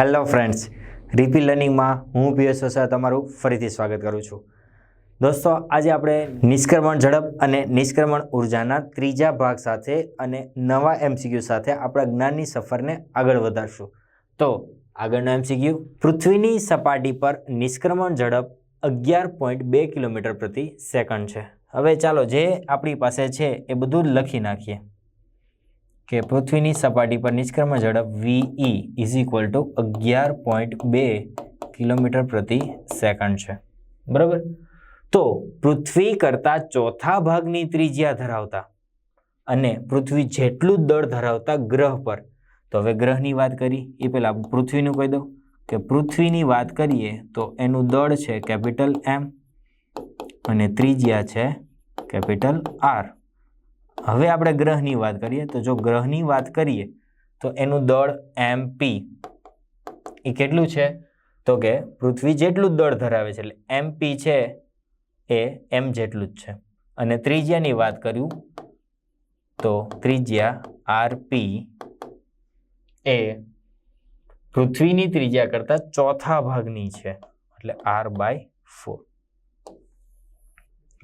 Hello friends રીપી લર્નિંગમાં હું PS Vasa તમારું ફરીથી સ્વાગત કરું છું. દોસ્તો, આજે આપણે નિષ્ક્રમણ ઝડપ અને નિષ્ક્રમણ ઉર્જાના ત્રીજા ભાગ સાથે અને નવા એમસીક્યુ સાથે આપણા જ્ઞાનની સફરને આગળ વધારશું. તો, આગળનો એમસીક્યુ, પૃથ્વીની સપાટી પર નિષ્ક્રમણ ઝડપ અગિયાર પોઈન્ટ બે કિલોમીટર પ્રતિ સેકન્ડ છે. હવે ચાલો, જે આપણી પાસે છે એ બધું લખી નાખીએ. કે પૃથ્વીની સપાટી પર નિષ્ક્રમણ ઝડપ V E is equal to અગિયાર પોઈન્ટ બે કિલોમીટર પ્રતિ સેકન્ડ છે. બરાબર? તો પૃથ્વી કરતાં ચોથા ભાગની ત્રિજ્યા ધરાવતા અને પૃથ્વી જેટલું દળ ધરાવતા ગ્રહ પર. તો હવે ગ્રહની વાત કરી. એ પહેલાં પૃથ્વીનું કહી દઉં. કે પૃથ્વીની વાત કરીએ તો એનું દળ છે કેપિટલ એમ અને ત્રિજ્યા છે કેપિટલ આર હવે આપણે ગ્રહની વાત કરીએ, તો જો ગ્રહની વાત કરીએ, તો એનું દળ એમ પી એ કેટલું છે? તો કે પૃથ્વી જેટલું જ દળ ધરાવે છે, એટલે એમ પી છે એ એમ જેટલું જ છે. અને ત્રિજ્યાની વાત કર્યું, તો ત્રિજ્યા આર પી એ પૃથ્વીની ત્રિજ્યા કરતાં ચોથા ભાગની છે, એટલે આર બાય ફોર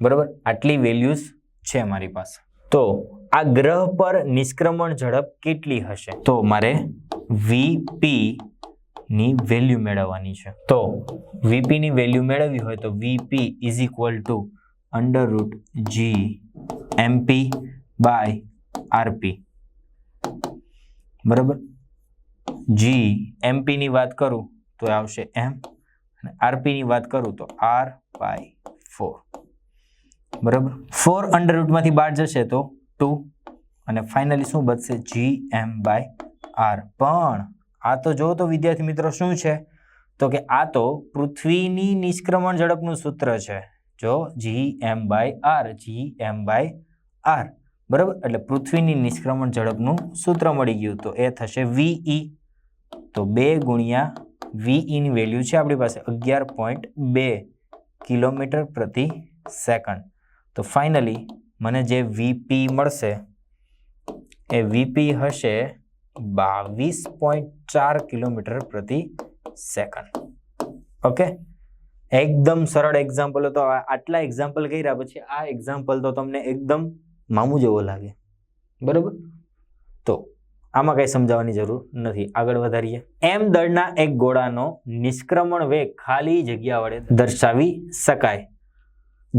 બરાબર? આટલી વેલ્યુઝ છે મારી પાસે. તો આ ગ્રહ પર નિષ્ક્રમણ ઝડપ કેટલી હશે? તો મારે વીપી ની વેલ્યુ મેળવવાની છે. તો વીપી ની વેલ્યુ મેળવવી હોય તો V P is equal to under root G M P by R P બરાબર? જી એમપી ની વાત કરું તો આવશે એમ અને આરપી ની વાત કરું તો આર બાય ફોર બરાબર? ફોર અંડર રૂટમાંથી બાર જશે તો ટુ અને ફાઇનલી શું બચશે? જી એમ બાય આર પણ આ તો જો તો વિદ્યાર્થી મિત્રો શું છે? તો કે આ તો પૃથ્વીની નિષ્ક્રમણ ઝડપનું સૂત્ર છે. જો G M by R G M by R બરાબર? એટલે પૃથ્વીની નિષ્ક્રમણ ઝડપનું સૂત્ર મળી ગયું તો એ થશે વીઈ તો બે ગુણ્યા વીઈની વેલ્યુ છે આપણી પાસે અગિયાર પોઈન્ટ બે કિલોમીટર પ્રતિ સેકન્ડ તો ફાઇનલી મને જે વીપી મળશે, એ વીપી હશે બાવીસ પોઈન્ટ ચાર કિલોમીટર પ્રતિ સેકન્ડ ઓકે એકદમ સરળ એક્ઝામ્પલ આ- આટલા એક્ઝામ્પલ કર્યા પછી આ એક્ઝામ્પલ તો તમને એકદમ મામું જેવો લાગે. બરાબર? તો આમાં કંઈ સમજાવવાની જરૂર નથી. આગળ વધારીએ. એમ દળના એક ગોળાનો નિષ્ક્રમણ વેગ ખાલી જગ્યા વડે દર્શાવી શકાય.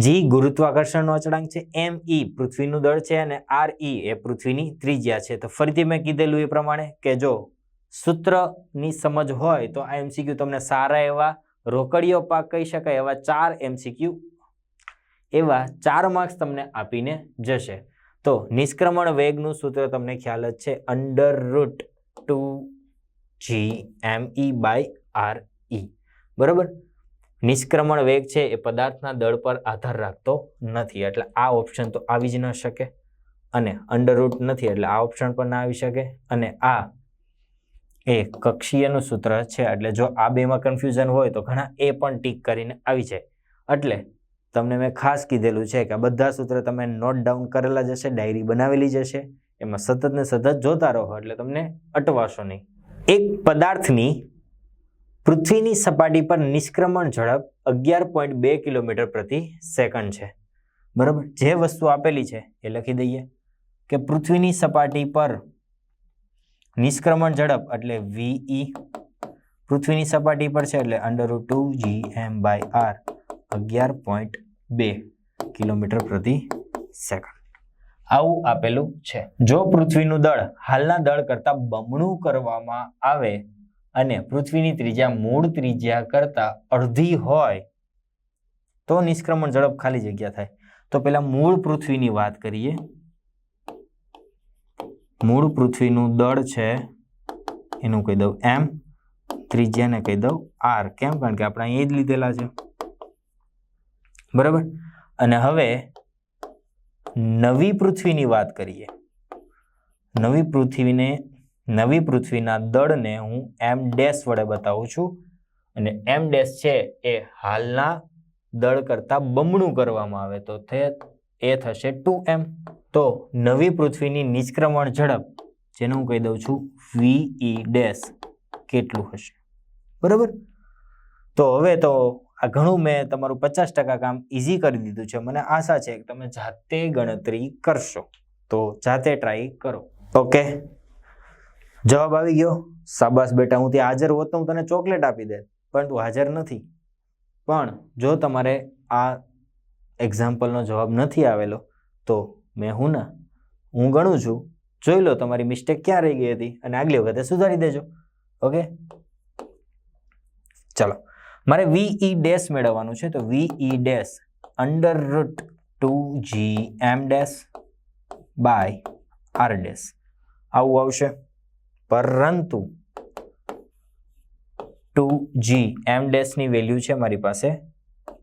જી, ગુરુત્વાકર્ષણનો અચળાંક છે એમ ઈ પૃથ્વીનું દળ છે અને આર ઈ એ પૃથ્વીની ત્રિજ્યા છે. તો ફરીથી મેં કીધેલું એ પ્રમાણે કે જો સૂત્રની સમજ હોય તો આ એમસીક્યુ તમને સારા એવા રોકડીયો પાક કહી શકાય, એવા ચાર એમસીક્યુ એવા ચાર માર્ક્સ તમને આપીને જશે. તો નિષ્ક્રમણ વેગનું સૂત્ર તમને ખ્યાલ જ છે under root two G M E by R E બરોબર? નિષ્ક્રમણ વેગ છે એ પદાર્થના દળ પર આધાર રાખતો નથી. એટલે આ ઓપ્શન તો આવી જ ન શકે અને અંડર રૂટ નથી, એટલે આ ઓપ્શન પણ ના આવી શકે. અને આ એ કક્ષીયનું સૂત્ર છે, એટલે જો આ બેમાં કન્ફ્યુઝન હોય તો ઘણા એ પણ ટીક કરીને આવી જાય. એટલે તમને મેં ખાસ કીધેલું છે કે બધા સૂત્ર તમે નોટ ડાઉન કરેલા જશે ડાયરી બનાવેલી જશે એમાં સતત ને સતત જોતા રહો, એટલે તમને અટવાશો નહીં. એક પદાર્થની પૃથ્વીની સપાટી પર નિષ્ક્રમણ ઝડપ અગિયાર પોઈન્ટ બે કિલોમીટર પ્રતિ સેકન્ડ છે. બરાબર? જે વસ્તુ આપેલી છે, એ લખી દઈએ કે પૃથ્વીની સપાટી પર નિષ્ક્રમણ ઝડપ એટલે વીઈ પૃથ્વીની સપાટી પર છે એટલે under two G M by R અગિયાર પોઈન્ટ બે કિલોમીટર પ્રતિ સેકન્ડ. આવું આપેલું છે. જો પૃથ્વીનું દળ હાલના દળ કરતાં બમણું કરવામાં આવે અને પૃથ્વીની ત્રિજ્યા મૂળ ત્રિજ્યા કરતાં અડધી હોય, તો નિષ્ક્રમણ ઝડપ ખાલી જગ્યા થાય. તો પહેલાં મૂળ પૃથ્વીની વાત કરીએ. મૂળ પૃથ્વીનું દળ છે, એનું કહી દઉં એમ, ત્રિજ્યાને કહી દઉં આર. કેમ? કારણ કે આપણે અહીં જ લીધેલા છે. બરાબર? અને હવે નવી પૃથ્વીની વાત કરીએ. નવી પૃથ્વીને નવી પૃથ્વીના દળને હું એમ ડેશ વડે બતાવું છું. અને એમ ડેશ છે એ હાલના દળ કરતાં બમણું કરવામાં આવે તો તે એ થશે ટુ એમ. તો નવી પૃથ્વીની નિષ્ક્રમણ ઝડપ, જેને હું કહી દઉં છું વી ઈ ડેશ, કેટલું હશે? બરાબર? તો હવે તો આ ઘણું મેં તમારું પચાસ ટકા કામ ઇઝી કરી દીધું છે. મને આશા છે કે તમે જાતે ગણતરી કરશો. તો જાતે ટ્રાય કરો. ઓકે જવાબ આવી ગયો સાબાસ બેટા, હું ત્યાં હાજર હોત તો હું તને ચોકલેટ આપી દે પરંતુ હાજર નથી. પણ જો તમારે આ એક્ઝામ્પલનો જવાબ નથી આવેલો, તો મેં હું ના? હું ગણું છું. જોઈ લો, તમારી મિસ્ટેક ક્યાં રહી ગઈ હતી અને આગલી વખતે સુધારી દેજો. ઓકે ચલો. મારે વીઈ ડેશ મેળવવાનું છે, તો V E dash under root two G M dash by R dash આવું આવશે. પરંતુ ટુ જી એમ ડેશની વેલ્યુ છે મારી પાસે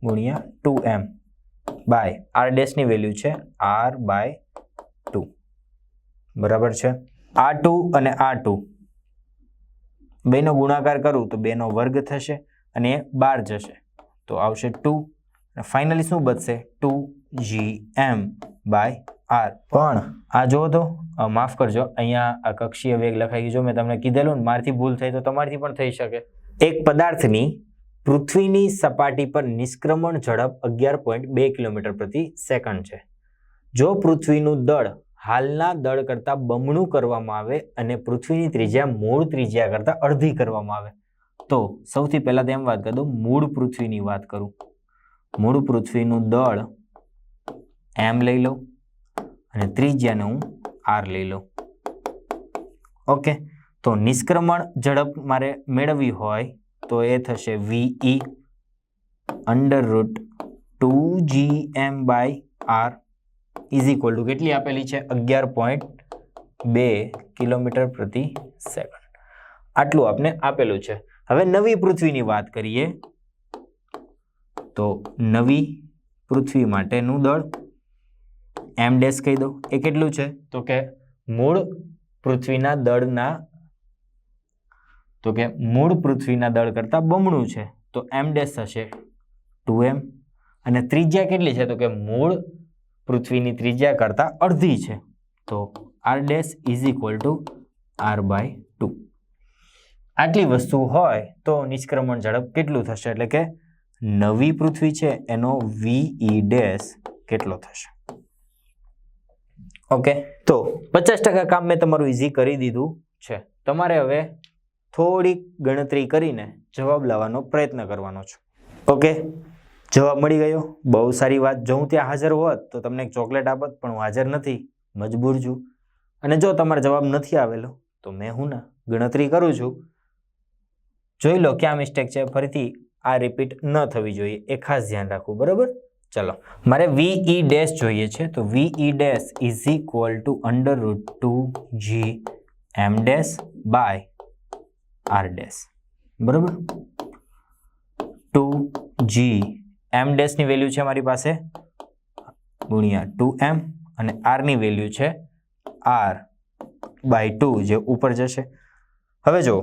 ગુણ્યા ટુ એમ બાય આર ડેશની વેલ્યુ છે આર બાય ટુ. બરાબર છે? આ ટુ અને આ ટુ બેનો ગુણાકાર કરું તો બેનો વર્ગ થશે અને એ બાર જશે. તો આવશે ટુ. અને ફાઇનલી શું બચશે? Two G M by R. પણ આ જુઓ તો માફ કરજો, અહીંયા આ કક્ષીય વેગ લખાઈ ગયો જો મેં તમને કીધેલું ને, મારથી ભૂલ થઈ તો તમારથી પણ થઈ શકે. એક પદાર્થની પૃથ્વીની સપાટી પર નિષ્ક્રમણ ઝડપ અગિયાર પોઈન્ટ બે કિલોમીટર પ્રતિ સેકન્ડ છે. જો પૃથ્વીનું દળ હાલના દળ કરતાં બમણું કરવામાં આવે અને પૃથ્વીની ત્રિજ્યા મૂળ ત્રિજ્યા કરતાં અડધી કરવામાં આવે, તો સૌથી પહેલાં તો એમ વાત કરી મૂળ પૃથ્વીની વાત કરું. મૂળ પૃથ્વીનું દળ એમ લઈ લઉં અને ત્રિજ્યાને હું આર લઈ લઉં ઓકે, તો નિષ્ક્રમણ ઝડપ મારે મેળવવી હોય તો એ થશે V E under root two G M by R is equal to કેટલી આપેલી છે? અગિયાર પોઈન્ટ બે કિલોમીટર પ્રતિ સેકન્ડ. આટલું આપને આપેલું છે. હવે નવી પૃથ્વીની વાત કરીએ તો નવી પૃથ્વી માટેનું દળ એમ ડેશ કહી દો એ કેટલું છે? તો કે મૂળ પૃથ્વીના દળના, તો કે મૂળ પૃથ્વીના દળ કરતાં બમણું છે. તો એમ ડેશ થશે ટુ એમ અને ત્રિજ્યા કેટલી છે? તો કે મૂળ પૃથ્વીની ત્રિજ્યા કરતાં અડધી છે. તો R dash is equal to R by two આટલી વસ્તુ હોય તો નિષ્ક્રમણ ઝડપ કેટલું થશે? એટલે કે નવી પૃથ્વી છે એનો વીઈ ડેશ કેટલો થશે? ઓકે. તો પચાસ ટકા કામ મેં તમારું ઇઝી કરી દીધું છે. તમારે હવે થોડીક ગણતરી કરીને જવાબ લાવવાનો પ્રયત્ન કરવાનો છે. ઓકે? જવાબ મળી ગયો? બહુ સારી વાત. જો હું ત્યાં હાજર હોત તો તમને એક ચોકલેટ આપત, પણ હું હાજર નથી. મજબૂર છું. અને જો તમારો જવાબ નથી આવેલો, તો મેં હું ના? ગણતરી કરું છું. જોઈ લો, ક્યાં મિસ્ટેક છે? ફરીથી આ રિપીટ ન થવી જોઈએ. એ ખાસ ધ્યાન રાખવું. બરાબર? ચલો, મારે વીઈ ડેશ જોઈએ છે, તો V E dash is equal to under root two G M dash by R dash બરાબર? ટુ જી એમ ડેશની વેલ્યુ છે મારી પાસે? ગુણ્યા ટુ એમ અને આરની વેલ્યુ છે આર બાય ટુ જે ઉપર જશે. હવે જો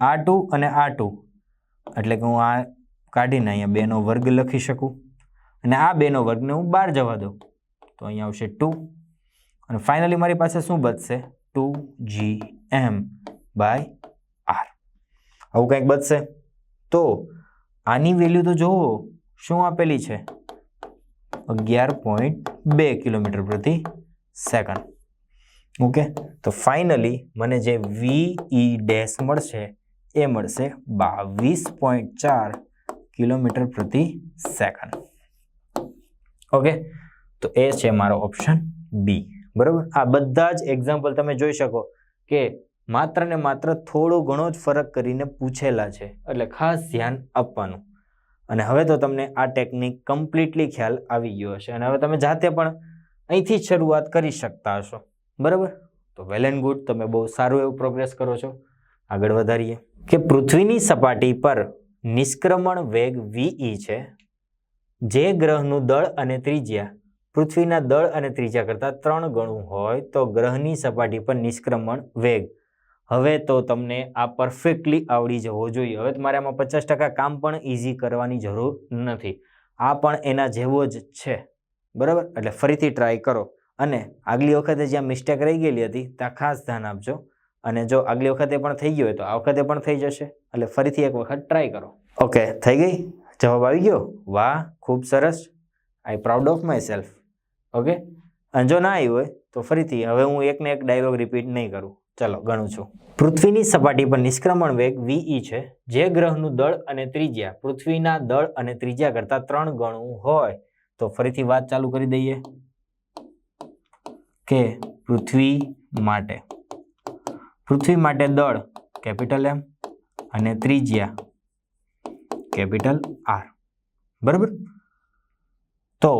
આ ટુ અને આ ટુ એટલે કે હું આ કાઢીને અહીંયા બેનો વર્ગ લખી શકું. અને આ બેનો વર્ગને હું બહાર જવા દઉં. તો અહીંયા આવશે ટુ. અને ફાઇનલી મારી પાસે શું બચશે? Two G M by R. આવું કંઈક બચશે. તો આની વેલ્યુ તો જુઓ શું આપેલી છે? અગિયાર પોઈન્ટ બે કિલોમીટર પ્રતિ સેકન્ડ. ઓકે? તો ફાઇનલી મને જે વીઈ ડેશ મળશે, એ મળશે બાવીસ પોઈન્ટ ચાર કિલોમીટર પ્રતિ સેકન્ડ. ઓકે? તો એ છે મારો ઓપ્શન બી બરાબર? આ બધા જ એક્ઝામ્પલ તમે જોઈ શકો કે માત્ર ને માત્ર થોડો ઘણો જ ફરક કરીને પૂછેલા છે. એટલે ખાસ ધ્યાન આપવાનું. અને હવે તો તમને આ ટેકનિક કમ્પ્લીટલી ખ્યાલ આવી ગયો હશે. અને હવે તમે જાતે પણ અહીંથી જ શરૂઆત કરી શકતા હશો. બરાબર? તો વેલ એન્ડ ગુડ તમે બહુ સારું એવું પ્રોગ્રેસ કરો છો. આગળ વધારીએ. કે પૃથ્વીની સપાટી પર નિષ્ક્રમણ વેગ વીઈ છે. જે ગ્રહનું દળ અને ત્રિજ્યા, પૃથ્વીના દળ અને ત્રિજ્યા કરતાં ત્રણ ગણું હોય તો ગ્રહની સપાટી પર નિષ્ક્રમણ વેગ. હવે તો તમને આ પરફેક્ટલી આવડી જવો જોઈએ. હવે તમારે આમાં પચાસ ટકા કામ પણ ઇઝી કરવાની જરૂર નથી. આ પણ એના જેવો જ છે. બરાબર? એટલે ફરીથી ટ્રાય કરો. અને આગલી વખતે જ્યાં મિસ્ટેક રહી ગયેલી હતી, ત્યાં ખાસ ધ્યાન આપજો. અને જો આગલી વખતે પણ થઈ ગયું હોય તો આ વખતે પણ થઈ જશે. એટલે ફરીથી એક વખત ટ્રાય કરો. ઓકે થઈ ગઈ? જવાબ આવી ગયો? વાહ, ખૂબ સરસ. I proud of myself okay અને જો ના આવ્યું હોય, તો ફરીથી હવે હું એકને એક ડાયલોગ રિપીટ નહીં કરું. ચલો, ગણું છું. પૃથ્વીની સપાટી પર નિષ્ક્રમણ વેગ વીઈ છે. જે ગ્રહનું દળ અને ત્રિજ્યા, પૃથ્વીના દળ અને ત્રિજ્યા કરતાં ત્રણ ગણું હોય. તો ફરીથી વાત ચાલુ કરી દઈએ. કે પૃથ્વી માટે. પૃથ્વી માટે દળ, કેપિટલ એમ અને ત્રિજ્યા કેપિટલ આર. બરાબર? તો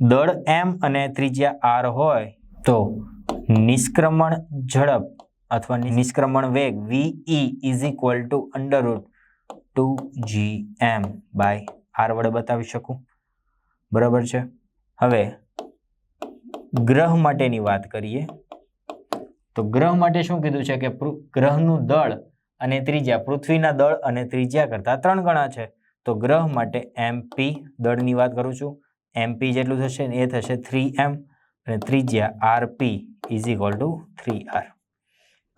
દળ એમ અને ત્રિજ્યા આર હોય તો નિષ્ક્રમણ ઝડપ અથવા નિષ્ક્રમણ વેગ V E is equal to under root two G M by R વડે બતાવી શકું? બરાબર છે? હવે ગ્રહ માટેની વાત કરીએ. તો ગ્રહ માટે શું કીધું છે કે ગ્રહનું દળ અને ત્રિજ્યા પૃથ્વીના દળ અને ત્રિજ્યા કરતાં ત્રણ ગણા છે. તો ગ્રહ માટે એમપી દળની વાત કરું છું. એમપી જેટલું થશે એ થશે થ્રી એમ અને ત્રિજ્યા R P is equal to three R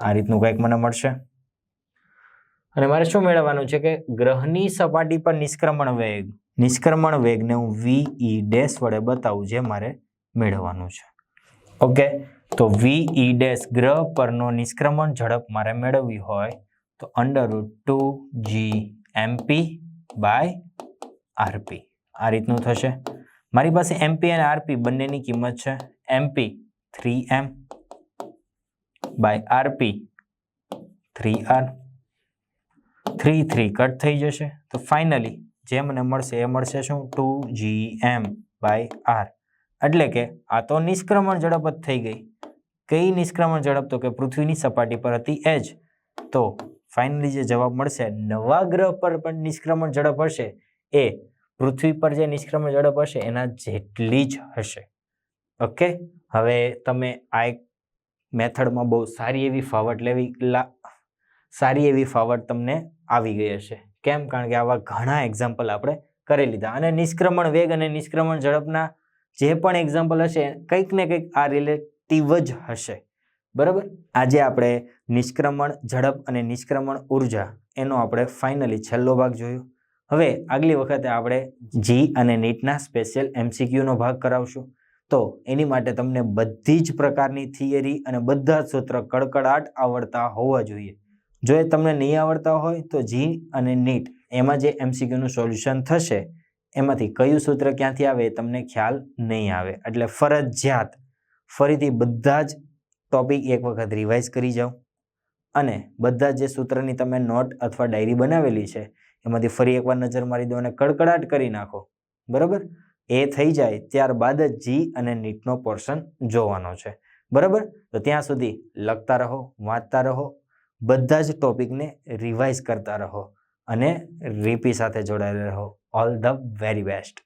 આ રીતનું કંઈક મને મળશે. અને મારે શું મેળવવાનું છે કે ગ્રહની સપાટી પર નિષ્ક્રમણ વેગ, નિષ્ક્રમણ વેગને હું વીઈ ડેશ વડે બતાવું, જે મારે મેળવવાનું છે. ઓકે? તો વીઈ ડેશ ગ્રહ પરનો નિષ્ક્રમણ ઝડપ મારે મેળવવી હોય તો under root two G M P by R P આ રીતનું થશે. મારી પાસે એમપી અને આરપી બંનેની કિંમત છે. M P three M by R P three R three three cut થઈ જશે. તો ફાઇનલી જે મને મળશે એ મળશે શું? Two G M by R એટલે કે આ તો નિષ્ક્રમણ ઝડપ જ થઈ ગઈ. કઈ નિષ્ક્રમણ ઝડપ? તો કે પૃથ્વીની સપાટી પર હતી એ જ. તો ફાઇનલી જે જવાબ મળશે, નવા ગ્રહ પર પણ નિષ્ક્રમણ ઝડપ હશે. એ પૃથ્વી પર જે નિષ્ક્રમણ ઝડપ હશે, એના જેટલી જ હશે. ઓકે હવે તમે આ એક મેથડમાં બહુ સારી એવી ફાવટ લેવી સારી એવી ફાવટ તમને આવી ગઈ હશે. કેમ? કારણ કે આવા ઘણા એક્ઝામ્પલ આપણે કરી લીધા. અને નિષ્ક્રમણ વેગ અને નિષ્ક્રમણ ઝડપના જે પણ એક્ઝામ્પલ હશે, કંઈક ને કંઈક આ રિલેટિવ જ હશે. બરાબર? આજે આપણે નિષ્ક્રમણ, ઝડપ અને નિષ્ક્રમણ ઊર્જા એનો આપણે ફાઇનલી છેલ્લો ભાગ જોયો. હવે આગલી વખતે આપણે જી અને નીટના સ્પેશિયલ એમસીક્યુનો ભાગ કરાવશું. તો એની માટે તમને બધી જ પ્રકારની થિયરી અને બધા જ સૂત્ર કડકડાટ આવડતા હોવા જોઈએ. જો એ તમને નહીં આવડતા હોય તો જી અને નીટ એમાં જે એમસીક્યુનું સોલ્યુશન થશે, એમાંથી કયું સૂત્ર ક્યાંથી આવે એ તમને ખ્યાલ નહીં આવે. એટલે ફરજિયાત ફરીથી બધા જ ટોપિક એક વખત રિવાઇઝ કરી જાઓ. અને બધા જે સૂત્રની તમે નોટ અથવા ડાયરી બનાવેલી છે, એમાંથી ફરી એકવાર નજર મારી દો અને કડકડાટ કરી નાખો. બરાબર? એ થઈ જાય ત્યારબાદ જ જી અને નીટનો પોર્શન જોવાનો છે. બરાબર? તો ત્યાં સુધી લખતા રહો, વાંચતા રહો, બધા જ ટોપિકને રિવાઇઝ કરતા રહો અને રીપી સાથે જોડાયેલા રહો. All the very best